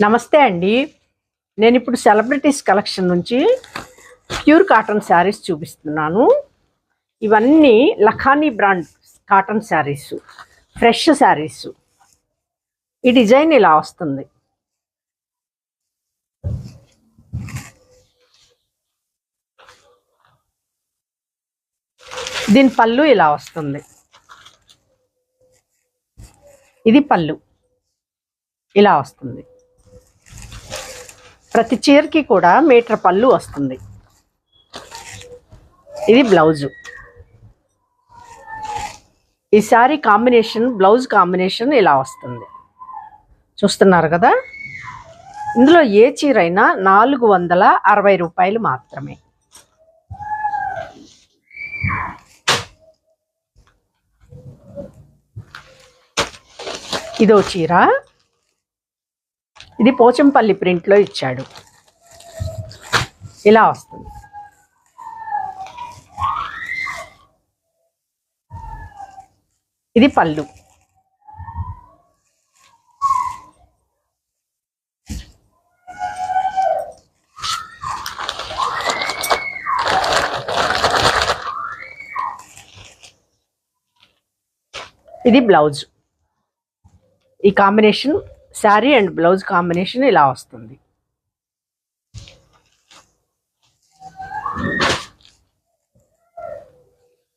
నమస్తే అండి. నేను ఇప్పుడు సెలబ్రిటీస్ కలెక్షన్ నుంచి ప్యూర్ కాటన్ శారీస్ చూపిస్తున్నాను. ఇవన్నీ Lakhani brand cotton saris fresh saris. ఈ డిజైన్ ఇలా వస్తుంది. దీని పళ్ళు ఇలా వస్తుంది. ఇది పళ్ళు. ఇలా వస్తుంది. ప్రతి చీరకి కూడా మీటర్ పళ్ళు వస్తుంది. ఇది బ్లౌజు. ఈ శారీ కాంబినేషన్ బ్లౌజ్ కాంబినేషన్ ఇలా వస్తుంది. చూస్తున్నారు కదా? ఇందులో ఏ చీర అయినా నాలుగు వందల అరవై రూపాయలు మాత్రమే. ఇదో చీర. ఇది పోచంపల్లి ప్రింట్లో ఇచ్చాడు. ఇలా వస్తుంది. ఇది పళ్ళు. ఇది బ్లౌజ్. ఈ combination sari and blouse combination ఇలా వస్తుంది.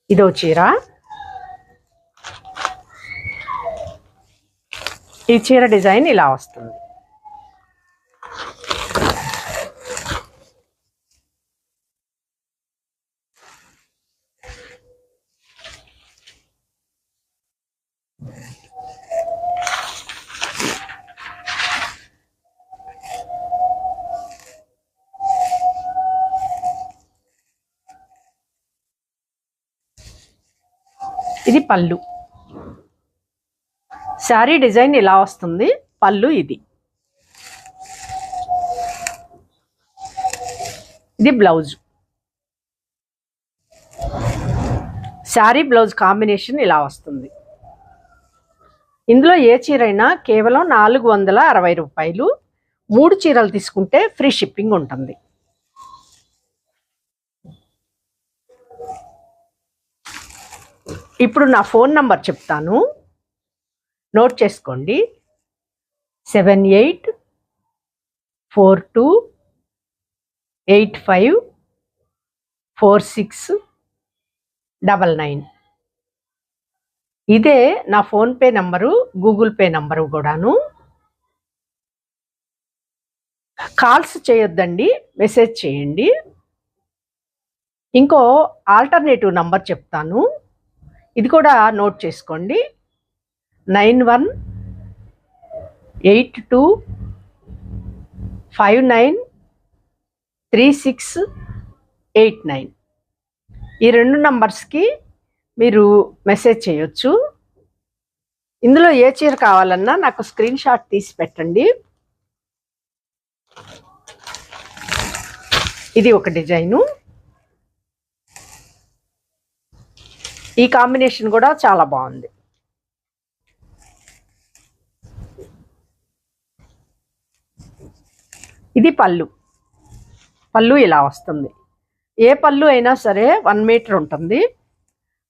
ఇదో చీర. ఈ చీర డిజైన్ ఇలా వస్తుంది. ఇది పళ్ళు. శారీ డిజైన్ ఇలా వస్తుంది. పళ్ళు ఇది. ఇది బ్లౌజ్. శారీ బ్లౌజ్ కాంబినేషన్ ఇలా వస్తుంది. ఇందులో ఏ చీర అయినా కేవలం నాలుగు వందల అరవై రూపాయలు. మూడు చీరలు తీసుకుంటే ఫ్రీ షిప్పింగ్ ఉంటుంది. ఇప్పుడు నా ఫోన్ నంబర్ చెప్తాను. నోట్ చేసుకోండి. Seven eight four two eight five four six double nine. ఇదే నా PhonePe number Google pay number కూడాను. కాల్స్ చేయొద్దండి మెసేజ్ చేయండి. ఇంకో ఆల్టర్నేటివ్ నంబర్ చెప్తాను. ఇది కూడా నోట్ చేసుకోండి. Nine one eight two five nine three six eight nine. ఈ రెండు నంబర్స్కి మీరు మెసేజ్ చేయొచ్చు. ఇందులో ఏ చీర కావాలన్నా నాకు స్క్రీన్ షాట్ తీసి పెట్టండి. ఇది ఒక డిజైను ఈ కాంబినేషన్ కూడా చాలా బాగుంది. ఇది పళ్ళు. పళ్ళు ఇలా వస్తుంది. ఏ పళ్ళు అయినా సరే వన్ మీటర్ ఉంటుంది.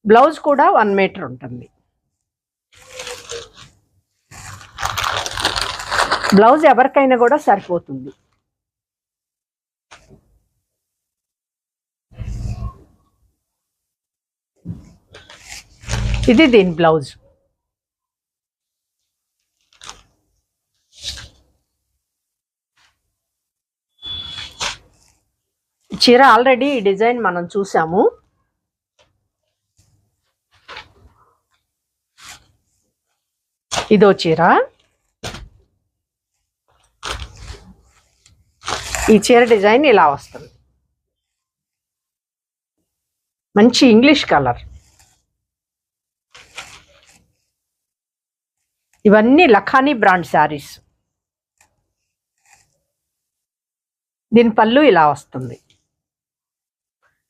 బ్లౌజ్ కూడా వన్ మీటర్ ఉంటుంది. బ్లౌజ్ ఎవరికైనా కూడా సరిపోతుంది. ఇది దీని బ్లౌజ్. చీర ఆల్రెడీ ఈ డిజైన్ మనం చూసాము. ఇదో చీర. ఈ చీర డిజైన్ ఇలా వస్తుంది. మంచి ఇంగ్లీష్ కలర్. ఇవన్నీ లఖానీ బ్రాండ్ శారీస్. దీని పళ్ళు ఇలా వస్తుంది.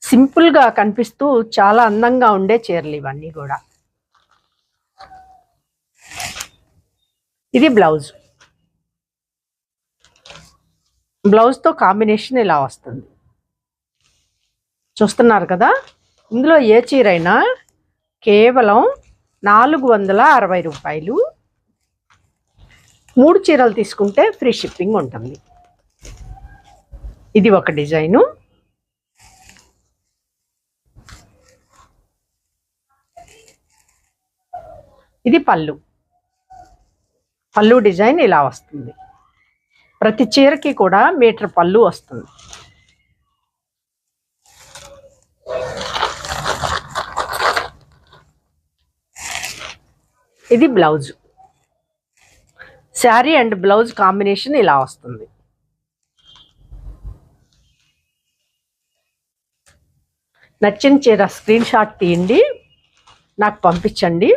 సింపుల్గా కనిపిస్తూ చాలా అందంగా ఉండే చీరలు ఇవన్నీ కూడా. ఇది బ్లౌజ్. బ్లౌజ్తో కాంబినేషన్ ఇలా వస్తుంది. చూస్తున్నారు కదా? ఇందులో ఏ చీర అయినా కేవలం నాలుగు వందల అరవై రూపాయలు మూడు చీరలు తీసుకుంటే ఫ్రీ షిప్పింగ్ ఉంటుంది. ఇది ఒక డిజైను. ఇది పళ్ళు. పళ్ళు డిజైన్ ఇలా వస్తుంది. ప్రతి చీరకి కూడా మీటర్ పళ్ళు వస్తుంది. ఇది blouse. Sari and blouse combination ఇలా వస్తుంది. నచ్చిన చీర స్క్రీన్ షాట్ తీయండి. నాకు పంపించండి.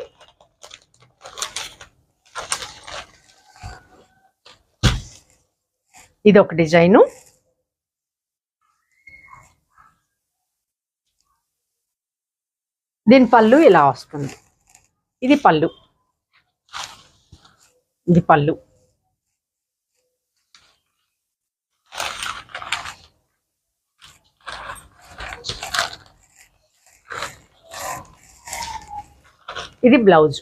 ఇది ఒక డిజైను. దీని పళ్ళు ఇలా వస్తుంది. ఇది పళ్ళు. ఇది పళ్ళు. ఇది blouse.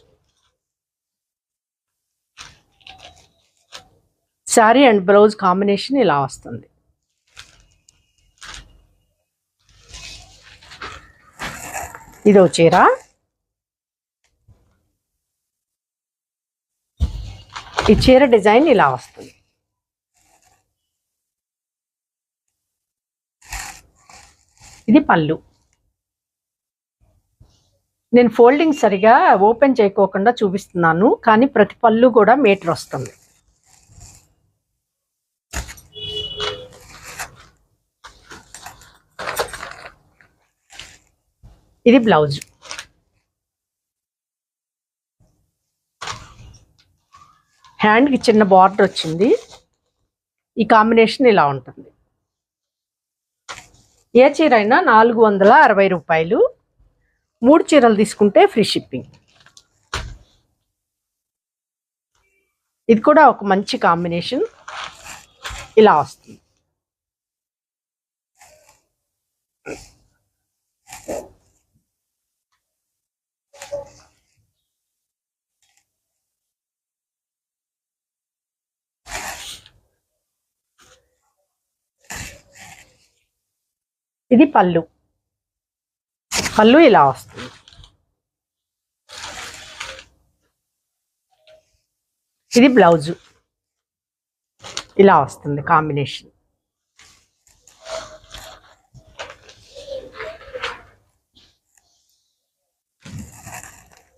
Sari and blouse combination ఇలా వస్తుంది. ఇదో చీర. ఈ చీర డిజైన్ ఇలా వస్తుంది. ఇది పళ్ళు. నేను ఫోల్డింగ్ సరిగా ఓపెన్ చేయకోకుండా చూపిస్తున్నాను కానీ ప్రతి పళ్ళు కూడా మీటర్ వస్తుంది. ఇది బ్లౌజ్. హ్యాండ్కి చిన్న బార్డర్ వచ్చింది. ఈ కాంబినేషన్ ఇలా ఉంటుంది. ఏ చీర అయినా నాలుగు వందల అరవై రూపాయలు. మూడు చీరలు తీసుకుంటే ఫ్రీ షిప్పింగ్ ఇది కూడా ఒక మంచి కాంబినేషన్ ఇలా వస్తుంది. ఇది పళ్ళు. పళ్ళు ఇలా వస్తుంది. ఇది బ్లౌజు. ఇలా వస్తుంది కాంబినేషన్.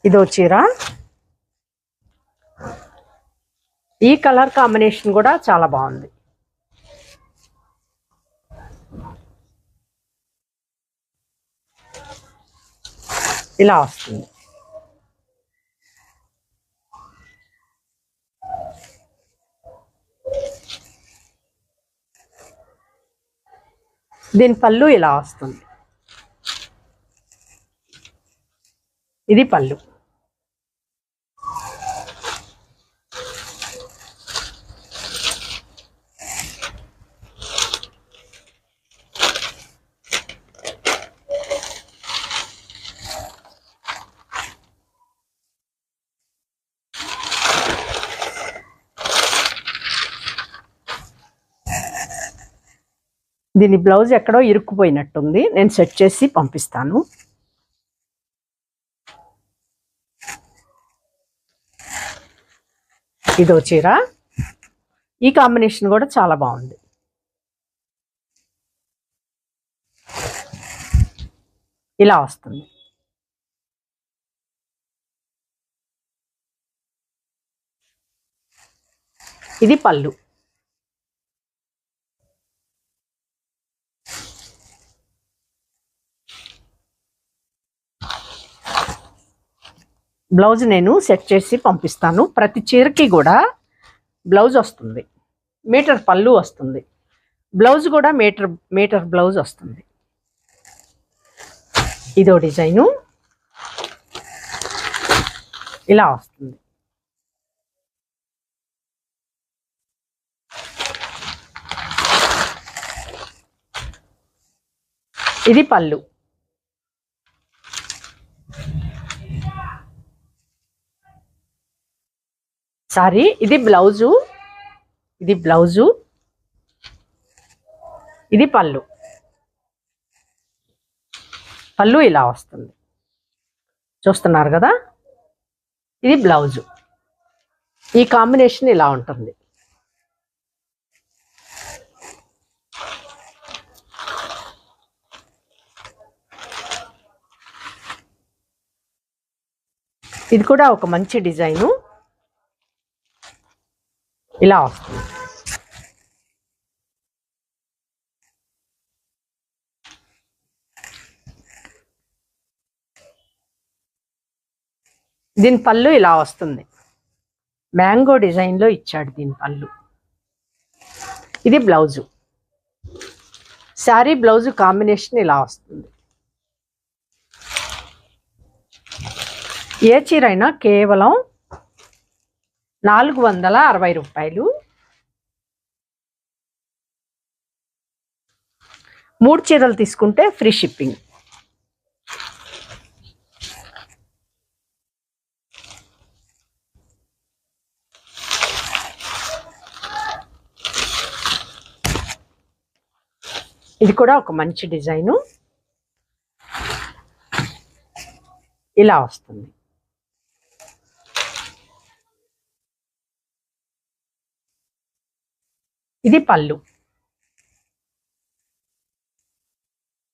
ఇదో చీర. ఈ కలర్ కాంబినేషన్ కూడా చాలా బాగుంది. ఇలా వస్తుంది. దీని పళ్ళు ఇలా వస్తుంది. ఇది పళ్ళు. దీని బ్లౌజ్ ఎక్కడో ఇరుక్కుపోయినట్టుంది. నేను సెట్ చేసి పంపిస్తాను. ఇదో చీర. ఈ కాంబినేషన్ కూడా చాలా బాగుంది. ఇలా వస్తుంది. ఇది పళ్ళు. బ్లౌజ్ నేను సెట్ చేసి పంపిస్తాను. ప్రతి చీరకి కూడా బ్లౌజ్ వస్తుంది. మీటర్ పళ్ళు వస్తుంది. బ్లౌజ్ కూడా మీటర్ మీటర్ బ్లౌజ్ వస్తుంది. ఇదో డిజైను. ఇలా వస్తుంది. ఇది పళ్ళు. సారీ ఇది బ్లౌజు. ఇది బ్లౌజు. ఇది పళ్ళు. పళ్ళు ఇలా వస్తుంది. చూస్తున్నారు కదా? ఇది బ్లౌజు. ఈ కాంబినేషన్ ఇలా ఉంటుంది. ఇది కూడా ఒక మంచి డిజైను. ఇలా వస్తుంది. దీని పళ్ళు ఇలా వస్తుంది. మ్యాంగో డిజైన్లో ఇచ్చాడు దీని పళ్ళు. ఇది బ్లౌజు. శారీ బ్లౌజు కాంబినేషన్ ఇలా వస్తుంది. ఏ చీర అయినా కేవలం నాలుగు వందల అరవై రూపాయలు. మూడు చీరలు తీసుకుంటే ఫ్రీ షిప్పింగ్. ఇది కూడా ఒక మంచి డిజైను. ఇలా వస్తుంది. ఇది పళ్ళు.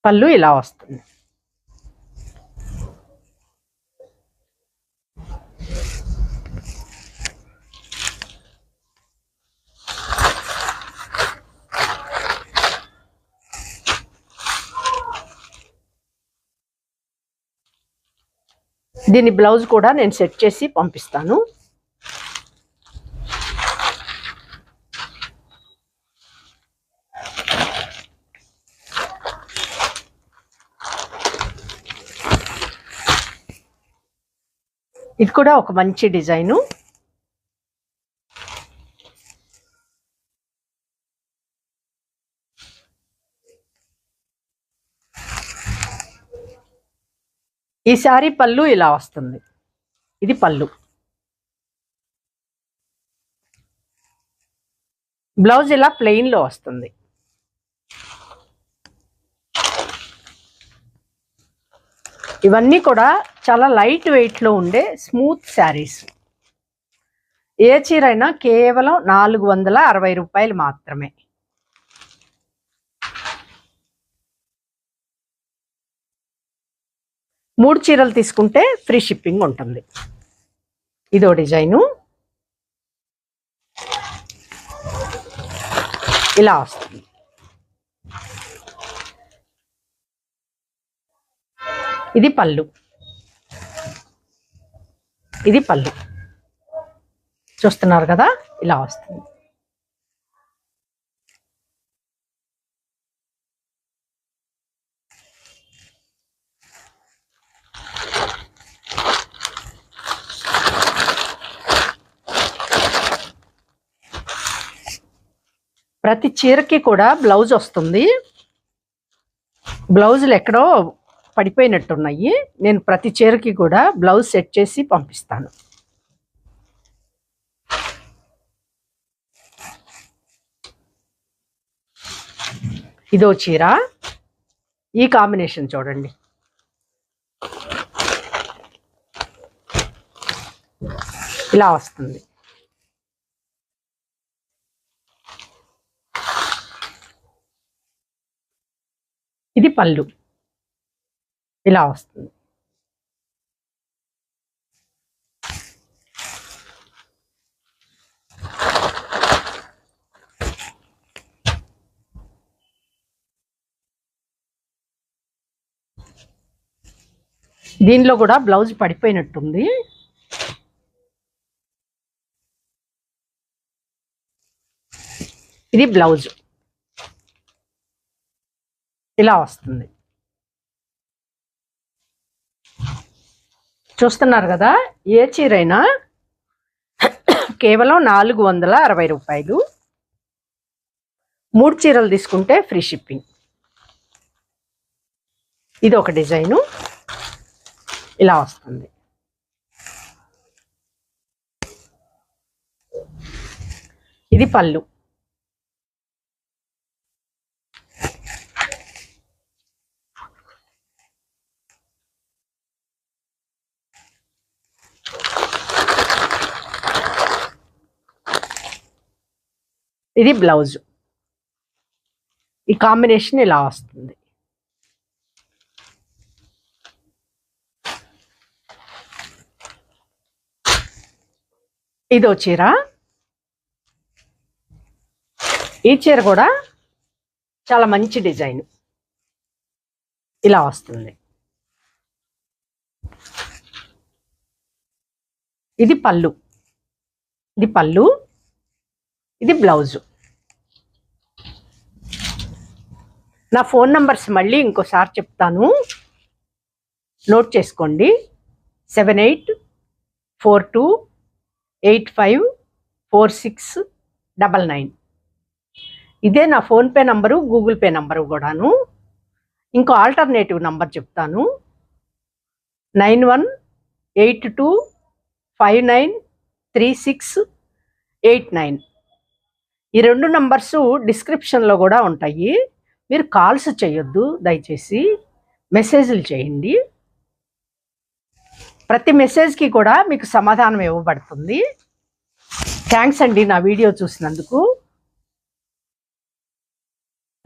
పళ్ళు ఇలా వస్తుంది. దీని బ్లౌజ్ కూడా నేను సెట్ చేసి పంపిస్తాను. ఇది కూడా ఒక మంచి డిజైను. ఈ శారీ పళ్ళు ఇలా వస్తుంది. ఇది పళ్ళు. బ్లౌజ్ ఇలా ప్లెయిన్లో వస్తుంది. ఇవన్నీ కూడా చాలా లైట్ వెయిట్లో ఉండే స్మూత్ శారీస్ ఏ చీర అయినా కేవలం నాలుగు వందల అరవై రూపాయలు మాత్రమే. మూడు చీరలు తీసుకుంటే ఫ్రీ షిప్పింగ్ ఉంటుంది. ఇదో డిజైను. ఇలా వస్తుంది. ఇది పళ్ళు. ఇది పళ్ళు. చూస్తున్నారు కదా ఇలా వస్తుంది. ప్రతి చీరకి కూడా బ్లౌజ్ వస్తుంది. బ్లౌజులు ఎక్కడో పడిపోయినట్టున్నాయి. నేను ప్రతి చీరకి కూడా బ్లౌజ్ సెట్ చేసి పంపిస్తాను. ఇదో చీర. ఈ కాంబినేషన్ చూడండి. ఇలా వస్తుంది. ఇది పళ్ళు. ఇలా వస్తుంది దీనిలో కూడా బ్లౌజ్ పడిపోయినట్టుంది. ఇది బ్లౌజ్. ఇలా వస్తుంది. చూస్తున్నారు కదా ఏ చీరైనా కేవలం నాలుగు వందల అరవై రూపాయలు. మూడు చీరలు తీసుకుంటే ఫ్రీ షిప్పింగ్. ఇది ఒక డిజైను. ఇలా వస్తుంది. ఇది పళ్ళు. ఇది బ్లౌజ్. ఈ కాంబినేషన్ ఇలా వస్తుంది. ఇదో చీర. ఈ చీర కూడా చాలా మంచి డిజైన్. ఇలా వస్తుంది. ఇది పళ్ళు. ఇది పళ్ళు. ఇది బ్లౌజు. నా ఫోన్ నంబర్స్ మళ్ళీ ఇంకోసారి చెప్తాను. నోట్ చేసుకోండి. Seven eight four two eight five four six double nine. ఇదే నా PhonePe number Google pay number కూడాను. ఇంకో ఆల్టర్నేటివ్ నంబర్ చెప్తాను. Nine one eight two five nine three six eight nine. ఈ రెండు నంబర్సు డిస్క్రిప్షన్లో కూడా ఉంటాయి. మీరు కాల్స్ చేయొద్దు దయచేసి మెసేజ్లు చేయండి. ప్రతి మెసేజ్కి కూడా మీకు సమాధానం ఇవ్వబడుతుంది. థ్యాంక్స్ అండి నా వీడియో చూసినందుకు.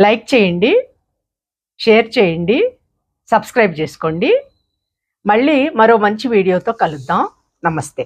లైక్ చేయండి షేర్ చేయండి సబ్స్క్రైబ్ చేసుకోండి. మళ్ళీ మరో మంచి వీడియోతో కలుద్దాం. నమస్తే.